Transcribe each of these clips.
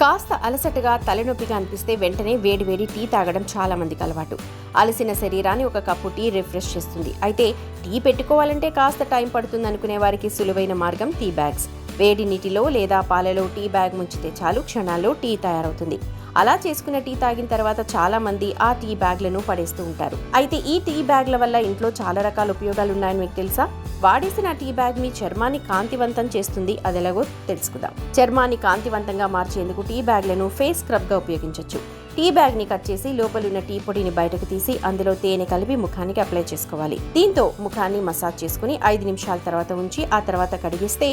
కాస్త అలసటగా తలనొప్పిగా అనిపిస్తే వెంటనే వేడివేడి టీ తాగడం చాలా మందికి అలవాటు. అలసిన శరీరాన్ని ఒక కప్పు టీ రిఫ్రెష్ చేస్తుంది. అయితే టీ పెట్టుకోవాలంటే కాస్త టైం పడుతుంది అనుకునే వారికి సులువైన మార్గం టీ బ్యాగ్స్. వేడి నీటిలో లేదా పాలలో టీ బ్యాగ్ ముంచితే చాలు క్షణాల్లో టీ తయారవుతుంది. అలా చేసుకున్న టీ తాగిన తర్వాత చాలా మంది ఆ టీ బ్యాగ్లను పడేస్తూ ఉంటారు. అయితే ఈ టీ బ్యాగ్ల వల్ల ఇంట్లో చాలా రకాల ఉపయోగాలు ఉన్నాయని మీకు తెలుసా? వాడేసిన టీ బ్యాగ్ మీ చర్మాన్ని కాంతివంతం చేస్తుంది అదెలాగో తెలుసుకుందాం. చర్మాన్ని కాంతివంతంగా మార్చేందుకు టీ బ్యాగ్లను ఫేస్ స్క్రబ్గా ఉపయోగించవచ్చు టీ బ్యాగ్ని కట్ చేసి లోపలున్న టీ పొడిని బయటకు తీసి అందులో తేనె కలిపి ముఖానికి అప్లై చేసుకోవాలి. దీంతో ముఖాన్ని మసాజ్ చేసుకుని ఐదు నిమిషాల తర్వాత ఉంచి ఆ తర్వాత కడిగిస్తే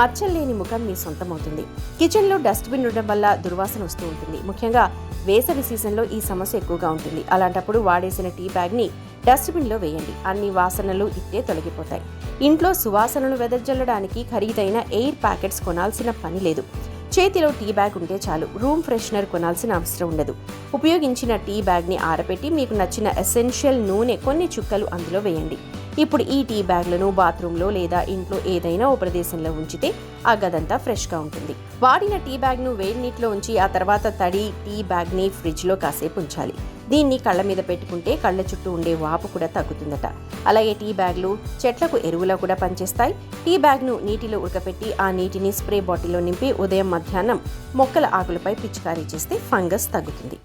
మచ్చలు లేని ముఖం మీ సొంతం అవుతుంది కిచెన్లో ఉండడం వల్ల దుర్వాసన వస్తూ ఉంటుంది. ముఖ్యంగా వేసవి సీజన్లో ఈ సమస్య ఎక్కువగా ఉంటుంది. అలాంటప్పుడు వాడేసిన టీ బ్యాగ్ని డస్ట్బిన్లో వేయండి. అన్ని వాసనలు ఇట్టే తొలగిపోతాయి. ఇంట్లో సువాసనలు వెదజల్లడానికి ఖరీదైన ఎయిర్ ప్యాకెట్స్ కొనాల్సిన పని లేదు. చేతిలో టీ బ్యాగ్ ఉంటే చాలు రూమ్ ఫ్రెషనర్ కొనాల్సిన అవసరం ఉండదు. ఉపయోగించిన టీ బ్యాగ్ని ఆరబెట్టి మీకు నచ్చిన ఎసెన్షియల్ నూనె కొన్ని చుక్కలు అందులో వేయండి. ఇప్పుడు ఈ టీ బ్యాగ్లను బాత్రూంలో లేదా ఇంట్లో ఏదైనా ఓ ప్రదేశంలో ఉంచితే ఆ గదంతా ఫ్రెష్గా ఉంటుంది. వాడిన టీ బ్యాగ్ను వేడి నీటిలో ఉంచి ఆ తర్వాత తడి టీ బ్యాగ్ని ఫ్రిడ్జ్లో కాసేపు ఉంచాలి. దీన్ని కళ్ళ మీద పెట్టుకుంటే కళ్ళ చుట్టూ ఉండే వాపు కూడా తగ్గుతుందట. అలాగే టీ బ్యాగ్లు చెట్లకు ఎరువులా కూడా పనిచేస్తాయి. టీ బ్యాగ్ను నీటిలో ఉడకపెట్టి ఆ నీటిని స్ప్రే బాటిల్లో నింపి ఉదయం మధ్యాహ్నం మొక్కల ఆకులపై పిచికారీ చేస్తే ఫంగస్ తగ్గుతుంది.